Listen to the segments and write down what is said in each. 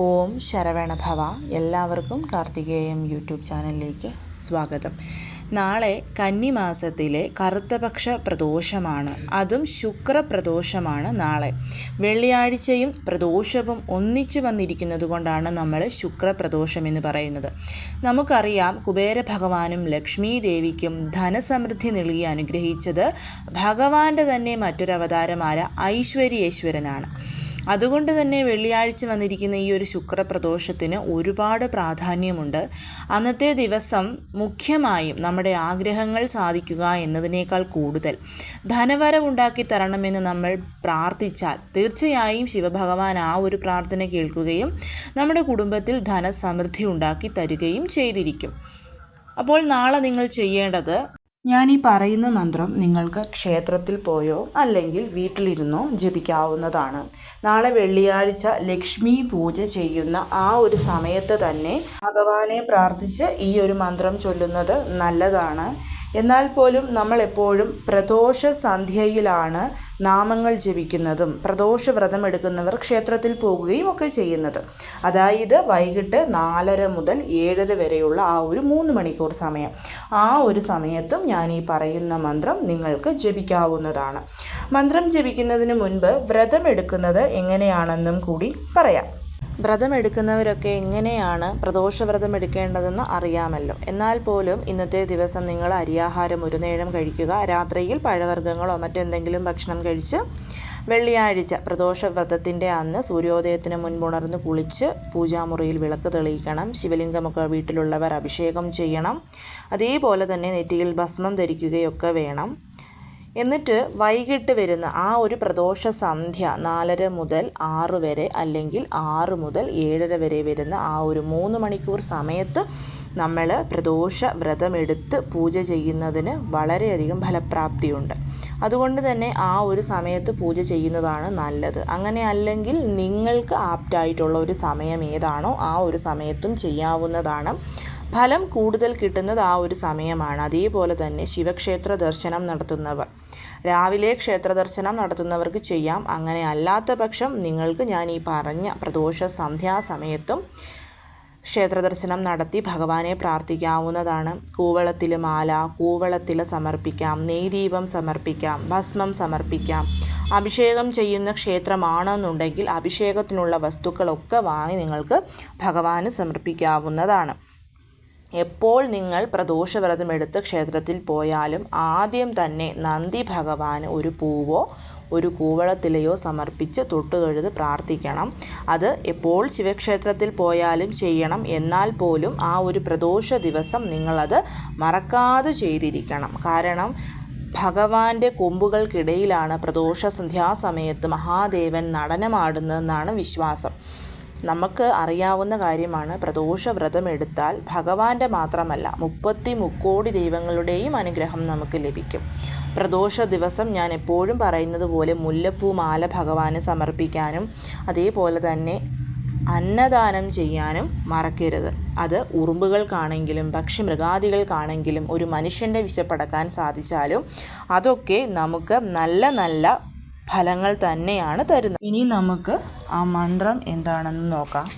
ഓം ശരവണഭവ. എല്ലാവർക്കും കാർത്തികേയം യൂട്യൂബ് ചാനലിലേക്ക് സ്വാഗതം. നാളെ കന്നിമാസത്തിലെ കറുത്തപക്ഷ പ്രദോഷമാണ്. അതും ശുക്രപ്രദോഷമാണ് നാളെ. വെള്ളിയാഴ്ചയും പ്രദോഷവും ഒന്നിച്ചു വന്നിരിക്കുന്നത് കൊണ്ടാണ് നമ്മൾ ശുക്രപ്രദോഷം എന്ന് പറയുന്നത്. നമുക്കറിയാം കുബേര ഭഗവാനും ലക്ഷ്മി ദേവിക്കും ധനസമൃദ്ധി നൽകി അനുഗ്രഹിച്ചത് ഭഗവാന്റെ തന്നെ മറ്റൊരവതാരമായ ഐശ്വര്യേശ്വരനാണ്. അതുകൊണ്ട് തന്നെ വെള്ളിയാഴ്ച വന്നിരിക്കുന്ന ഈ ഒരു ശുക്രപ്രദോഷത്തിന് ഒരുപാട് പ്രാധാന്യമുണ്ട്. അന്നത്തെ ദിവസം മുഖ്യമായും നമ്മുടെ ആഗ്രഹങ്ങൾ സാധിക്കുക എന്നതിനേക്കാൾ കൂടുതൽ ധനവരവുണ്ടാക്കി തരണമെന്ന് നമ്മൾ പ്രാർത്ഥിച്ചാൽ തീർച്ചയായും ശിവഭഗവാൻ ആ ഒരു പ്രാർത്ഥന കേൾക്കുകയും നമ്മുടെ കുടുംബത്തിൽ ധനസമൃദ്ധി ഉണ്ടാക്കി തരികയും ചെയ്തിരിക്കും. അപ്പോൾ നാളെ നിങ്ങൾ ചെയ്യേണ്ടത് ഞാൻ ഈ പറയുന്ന മന്ത്രം നിങ്ങൾക്ക് ക്ഷേത്രത്തിൽ പോയോ അല്ലെങ്കിൽ വീട്ടിലിരുന്നോ ജപിക്കാവുന്നതാണ്. നാളെ വെള്ളിയാഴ്ച ലക്ഷ്മി പൂജ ചെയ്യുന്ന ആ ഒരു സമയത്ത് തന്നെ ഭഗവാനെ പ്രാർത്ഥിച്ച് ഈ ഒരു മന്ത്രം ചൊല്ലുന്നത് നല്ലതാണ്. എന്നാൽ പോലും നമ്മൾ എപ്പോഴും പ്രദോഷ സന്ധ്യയിലാണ് നാമങ്ങൾ ജപിക്കുന്നതും പ്രദോഷ വ്രതം എടുക്കുന്നവർ ക്ഷേത്രത്തിൽ പോകുകയും ഒക്കെ ചെയ്യുന്നത്. അതായത് വൈകിട്ട് നാലര മുതൽ ഏഴര വരെയുള്ള ആ ഒരു മൂന്ന് മണിക്കൂർ സമയം. ആ ഒരു സമയത്തും ഞാൻ ഈ പറയുന്ന മന്ത്രം നിങ്ങൾക്ക് ജപിക്കാവുന്നതാണ്. മന്ത്രം ജപിക്കുന്നതിന് മുൻപ് വ്രതം എടുക്കുന്നത് എങ്ങനെയാണെന്നും കൂടി പറയാം. വ്രതം എടുക്കുന്നവരൊക്കെ എങ്ങനെയാണ് പ്രദോഷവ്രതം എടുക്കേണ്ടതെന്ന് അറിയാമല്ലോ. എന്നാൽ പോലും ഇന്നത്തെ ദിവസം നിങ്ങൾ അരിയാഹാരം ഒരു നേരം കഴിക്കുക രാത്രിയിൽ പഴവർഗങ്ങളോ മറ്റെന്തെങ്കിലും ഭക്ഷണം കഴിച്ച് വെള്ളിയാഴ്ച പ്രദോഷവ്രതത്തിന്റെ അന്ന് സൂര്യോദയത്തിന് മുൻപുണർന്ന് കുളിച്ച് പൂജാമുറിയിൽ വിളക്ക് തെളിയിക്കണം ശിവലിംഗമൊക്കെ വീട്ടിലുള്ളവർ അഭിഷേകം ചെയ്യണം അതേപോലെ തന്നെ നെറ്റിയിൽ ഭസ്മം ധരിക്കുകയൊക്കെ വേണം. എന്നിട്ട് വൈകിട്ട് വരുന്ന ആ ഒരു പ്രദോഷ സന്ധ്യ നാലര മുതൽ ആറ് വരെ അല്ലെങ്കിൽ ആറ് മുതൽ ഏഴര വരെ വരുന്ന ആ ഒരു മൂന്ന് മണിക്കൂർ സമയത്ത് നമ്മൾ പ്രദോഷ വ്രതമെടുത്ത് പൂജ ചെയ്യുന്നതിന് വളരെയധികം ഫലപ്രാപ്തിയുണ്ട്. അതുകൊണ്ട് തന്നെ ആ ഒരു സമയത്ത് പൂജ ചെയ്യുന്നതാണ് നല്ലത്. അങ്ങനെ അല്ലെങ്കിൽ നിങ്ങൾക്ക് ആപ്റ്റായിട്ടുള്ള ഒരു സമയം ഏതാണോ ആ ഒരു സമയത്തും ചെയ്യാവുന്നതാണ്. ഫലം കൂടുതൽ കിട്ടുന്നത് ആ ഒരു സമയമാണ്. അതേപോലെ തന്നെ ശിവക്ഷേത്ര ദർശനം നടത്തുന്നവർ. രാവിലെ ക്ഷേത്ര ദർശനം നടത്തുന്നവർക്ക് ചെയ്യാം. അങ്ങനെ അല്ലാത്ത പക്ഷം നിങ്ങൾക്ക് ഞാൻ ഈ പറഞ്ഞ പ്രദോഷ സന്ധ്യാസമയത്തും ക്ഷേത്ര ദർശനം നടത്തി ഭഗവാനെ പ്രാർത്ഥിക്കാവുന്നതാണ്. കൂവളത്തിൽ മാല കൂവളത്തിൽ സമർപ്പിക്കാം. നെയ്ദീപം സമർപ്പിക്കാം. ഭസ്മം സമർപ്പിക്കാം. അഭിഷേകം ചെയ്യുന്ന ക്ഷേത്രമാണെന്നുണ്ടെങ്കിൽ അഭിഷേകത്തിനുള്ള വസ്തുക്കളൊക്കെ വാങ്ങി നിങ്ങൾക്ക് ഭഗവാന് സമർപ്പിക്കാവുന്നതാണ്. എപ്പോൾ നിങ്ങൾ പ്രദോഷവ്രതമെടുത്ത് ക്ഷേത്രത്തിൽ പോയാലും ആദ്യം തന്നെ നന്ദി ഭഗവാന് ഒരു പൂവോ ഒരു കൂവളത്തിലയോ സമർപ്പിച്ച് തൊട്ടുതൊഴുത് പ്രാർത്ഥിക്കണം. അത് എപ്പോൾ ശിവക്ഷേത്രത്തിൽ പോയാലും ചെയ്യണം. എന്നാൽ പോലും ആ ഒരു പ്രദോഷ ദിവസം നിങ്ങളത് മറക്കാതെ ചെയ്തിരിക്കണം. കാരണം ഭഗവാന്റെ കൊമ്പുകൾക്കിടയിലാണ് പ്രദോഷ സന്ധ്യാസമയത്ത് മഹാദേവൻ നടനമാടുന്നതെന്നാണ് വിശ്വാസം. നമുക്ക് അറിയാവുന്ന കാര്യമാണ്. പ്രദോഷ വ്രതം എടുത്താൽ ഭഗവാന്റെ മാത്രമല്ല മുപ്പത്തി മുക്കോടി ദൈവങ്ങളുടെയും അനുഗ്രഹം നമുക്ക് ലഭിക്കും. പ്രദോഷ ദിവസം ഞാൻ എപ്പോഴും പറയുന്നത് പോലെ മുല്ലപ്പൂ മാല ഭഗവാന് സമർപ്പിക്കാനും അതേപോലെ തന്നെ അന്നദാനം ചെയ്യാനും മറക്കരുത്. അത് ഉറുമ്പുകൾക്കാണെങ്കിലും പക്ഷി മൃഗാദികൾക്കാണെങ്കിലും ഒരു മനുഷ്യന്റെ വിശപ്പടക്കാൻ സാധിച്ചാലും അതൊക്കെ നമുക്ക് നല്ല നല്ല ഫലങ്ങൾ തന്നെയാണ് തരുന്നത്. ഇനി നമുക്ക് ആ മന്ത്രം എന്താണെന്ന് നോക്കാം.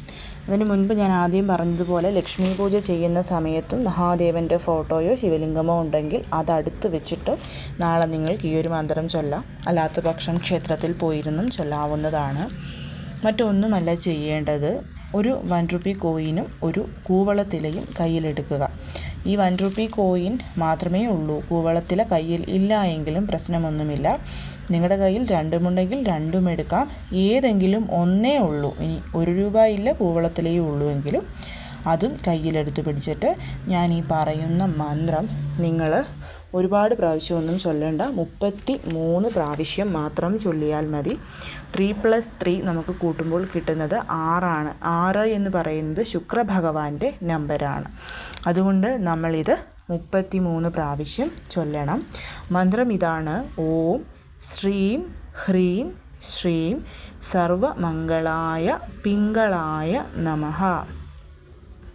അതിന് മുൻപ് ഞാൻ ആദ്യം പറഞ്ഞതുപോലെ ലക്ഷ്മി പൂജ ചെയ്യുന്ന സമയത്തും മഹാദേവന്റെ ഫോട്ടോയോ ശിവലിംഗമോ ഉണ്ടെങ്കിൽ അത് അടുത്ത് വെച്ചിട്ട് നാളെ നിങ്ങൾക്ക് ഈ ഒരു മന്ത്രം ചൊല്ലാം. അല്ലാത്ത പക്ഷം ക്ഷേത്രത്തിൽ പോയിരുന്നും ചൊല്ലാവുന്നതാണ്. മറ്റൊന്നുമല്ല ചെയ്യേണ്ടത്. ഒരു വൺ റുപ്പി കോയിനും ഒരു കൂവളത്തിലയും കയ്യിലെടുക്കുക. ഈ വൺ റുപ്പി കോയിൻ മാത്രമേ ഉള്ളൂ. കൂവളത്തിലെ കയ്യിൽ ഇല്ല എങ്കിലും പ്രശ്നമൊന്നുമില്ല. നിങ്ങളുടെ കയ്യിൽ രണ്ടുമുണ്ടെങ്കിൽ രണ്ടും എടുക്കാം. ഏതെങ്കിലും ഒന്നേ ഉള്ളൂ. ഇനി ഒരു രൂപ ഇല്ല കൂവളത്തിലേ ഉള്ളൂ എങ്കിലും. അതും കയ്യിലെടുത്ത് പിടിച്ചിട്ട് ഞാൻ ഈ പറയുന്ന മന്ത്രം നിങ്ങൾ ഒരുപാട് പ്രാവശ്യമൊന്നും ചൊല്ലണ്ട. മുപ്പത്തി മൂന്ന് പ്രാവശ്യം മാത്രം ചൊല്ലിയാൽ മതി. ത്രീ പ്ലസ് ത്രീ നമുക്ക് കൂട്ടുമ്പോൾ കിട്ടുന്നത് ആറാണ്. ആറ് എന്ന് പറയുന്നത് ശുക്രഭഗവാന്റെ നമ്പരാണ്. അതുകൊണ്ട് നമ്മളിത് മുപ്പത്തി മൂന്ന് പ്രാവശ്യം ചൊല്ലണം. മന്ത്രം ഇതാണ്. ഓം ശ്രീം ഹ്രീം ശ്രീം സർവമംഗളായ പിങ്കളായ നമഃ.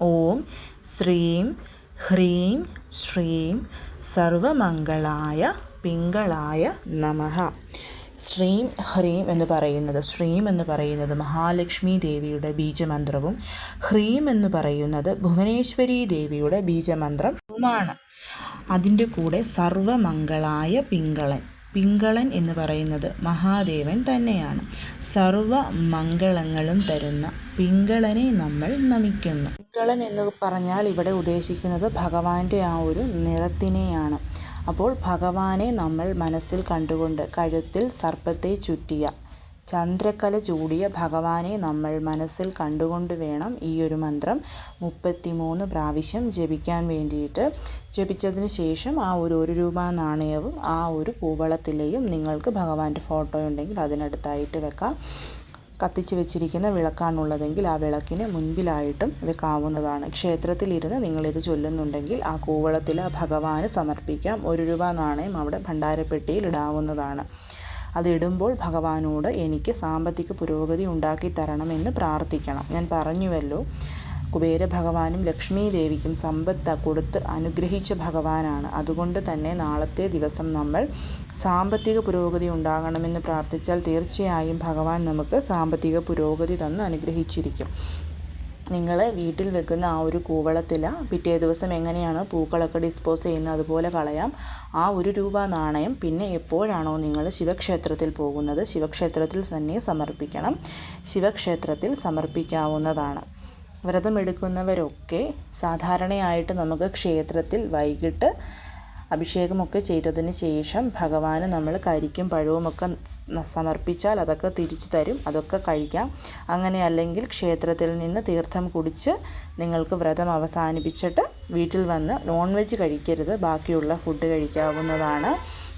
ഓം ശ്രീം ഹ്രീം ശ്രീം സർവമംഗളായ പിങ്കളായ നമഃ. ശ്രീം ഹ്രീം എന്ന് പറയുന്നത് ശ്രീം എന്ന് പറയുന്നത് മഹാലക്ഷ്മി ദേവിയുടെ ബീജമന്ത്രവും ഹ്രീം എന്ന് പറയുന്നത് ഭുവനേശ്വരി ദേവിയുടെ ബീജമന്ത്രവുമാണ്. അതിന്റെ കൂടെ സർവമംഗളായ പിങ്കളൻ പിങ്കളൻ എന്ന് പറയുന്നത് മഹാദേവൻ തന്നെയാണ്. സർവ മംഗളങ്ങളും തരുന്ന പിങ്കളനെ നമ്മൾ നമിക്കുന്നു. പിങ്കളൻ എന്ന് പറഞ്ഞാൽ ഇവിടെ ഉദ്ദേശിക്കുന്നത് ഭഗവാന്റെ ആ ഒരു നിറത്തിനെയാണ്. അപ്പോൾ ഭഗവാനെ നമ്മൾ മനസ്സിൽ കണ്ടുകൊണ്ട് കഴുത്തിൽ സർപ്പത്തെ ചുറ്റിയ ചന്ദ്രക്കല ചൂടിയ ഭഗവാനെ നമ്മൾ മനസ്സിൽ കണ്ടുകൊണ്ട് വേണം ഈ ഒരു മന്ത്രം മുപ്പത്തിമൂന്ന് പ്രാവശ്യം ജപിക്കാൻ വേണ്ടിയിട്ട്. ജപിച്ചതിന് ശേഷം ആ ഒരു ഒരു രൂപ നാണയവും ആ ഒരു പൂവളത്തിലെയും നിങ്ങൾക്ക് ഭഗവാന്റെ ഫോട്ടോ ഉണ്ടെങ്കിൽ അതിനടുത്തായിട്ട് വെക്കാം. കത്തിച്ച് വെച്ചിരിക്കുന്ന വിളക്കാണുള്ളതെങ്കിൽ ആ വിളക്കിന് മുൻപിലായിട്ടും വെക്കാവുന്നതാണ്. ക്ഷേത്രത്തിലിരുന്ന് നിങ്ങളിത് ചൊല്ലുന്നുണ്ടെങ്കിൽ ആ കൂവളത്തിൽ ആ ഭഗവാന് സമർപ്പിക്കാം. ഒരു രൂപ നാണയം അവിടെ ഭണ്ഡാരപ്പെട്ടിയിൽ ഇടാവുന്നതാണ്. അതിടുമ്പോൾ ഭഗവാനോട് എനിക്ക് സാമ്പത്തിക പുരോഗതി ഉണ്ടാക്കി തരണമെന്ന് പ്രാർത്ഥിക്കണം. ഞാൻ പറഞ്ഞുവല്ലോ കുബേര ഭഗവാനും ലക്ഷ്മി ദേവിക്കും സമ്പത്ത് കൊടുത്ത് അനുഗ്രഹിച്ച ഭഗവാനാണ്. അതുകൊണ്ട് തന്നെ നാളത്തെ ദിവസം നമ്മൾ സാമ്പത്തിക പുരോഗതി ഉണ്ടാകണമെന്ന് പ്രാർത്ഥിച്ചാൽ തീർച്ചയായും ഭഗവാൻ നമുക്ക് സാമ്പത്തിക പുരോഗതി തന്ന് അനുഗ്രഹിച്ചിരിക്കും. നിങ്ങൾ വീട്ടിൽ വെക്കുന്ന ആ ഒരു കൂവളത്തില പിറ്റേ ദിവസം എങ്ങനെയാണ് പൂക്കളൊക്കെ ഡിസ്പോസ് ചെയ്യുന്നത് അതുപോലെ കളയാം. ആ ഒരു രൂപ നാണയം പിന്നെ എപ്പോഴാണോ നിങ്ങൾ ശിവക്ഷേത്രത്തിൽ പോകുന്നത് ശിവക്ഷേത്രത്തിൽ തന്നെ സമർപ്പിക്കണം. ശിവക്ഷേത്രത്തിൽ സമർപ്പിക്കാവുന്നതാണ്. വ്രതമെടുക്കുന്നവരൊക്കെ സാധാരണയായിട്ട് നമുക്ക് ക്ഷേത്രത്തിൽ വൈകിട്ട് അഭിഷേകമൊക്കെ ചെയ്തതിന് ശേഷം ഭഗവാന് നമ്മൾ കരിക്കും പഴവുമൊക്കെ സമർപ്പിച്ചാൽ അതൊക്കെ തിരിച്ചു തരും അതൊക്കെ കഴിക്കാം. അങ്ങനെ അല്ലെങ്കിൽ ക്ഷേത്രത്തിൽ നിന്ന് തീർത്ഥം കുടിച്ച് നിങ്ങൾക്ക് വ്രതം അവസാനിപ്പിച്ചിട്ട് വീട്ടിൽ വന്ന് നോൺ വെജ് കഴിക്കരുത് ബാക്കിയുള്ള ഫുഡ് കഴിക്കാവുന്നതാണ്.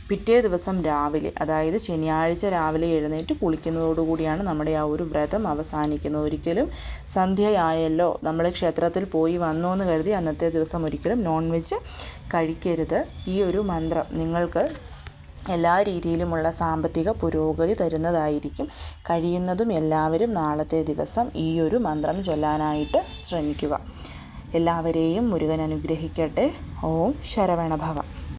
പിറ്റേ ദിവസം രാവിലെ അതായത് ശനിയാഴ്ച രാവിലെ എഴുന്നേറ്റ് കുളിക്കുന്നതോടുകൂടിയാണ് നമ്മുടെ ആ ഒരു വ്രതം അവസാനിക്കുന്നത്. ഒരിക്കലും സന്ധ്യയായല്ലോ നമ്മൾ ക്ഷേത്രത്തിൽ പോയി വന്നു എന്ന് കരുതി അന്നത്തെ ദിവസം ഒരിക്കലും നോൺ വെജ് കഴിക്കരുത്. ഈ ഒരു മന്ത്രം നിങ്ങൾക്ക് എല്ലാ രീതിയിലുമുള്ള സാമ്പത്തിക പുരോഗതി തരുന്നതായിരിക്കും. കഴിയുന്നതും എല്ലാവരും നാളത്തെ ദിവസം ഈ ഒരു മന്ത്രം ചൊല്ലാനായിട്ട് ശ്രമിക്കുക. എല്ലാവരെയും മുരുകൻ അനുഗ്രഹിക്കട്ടെ. ഓം ശരവണഭവ.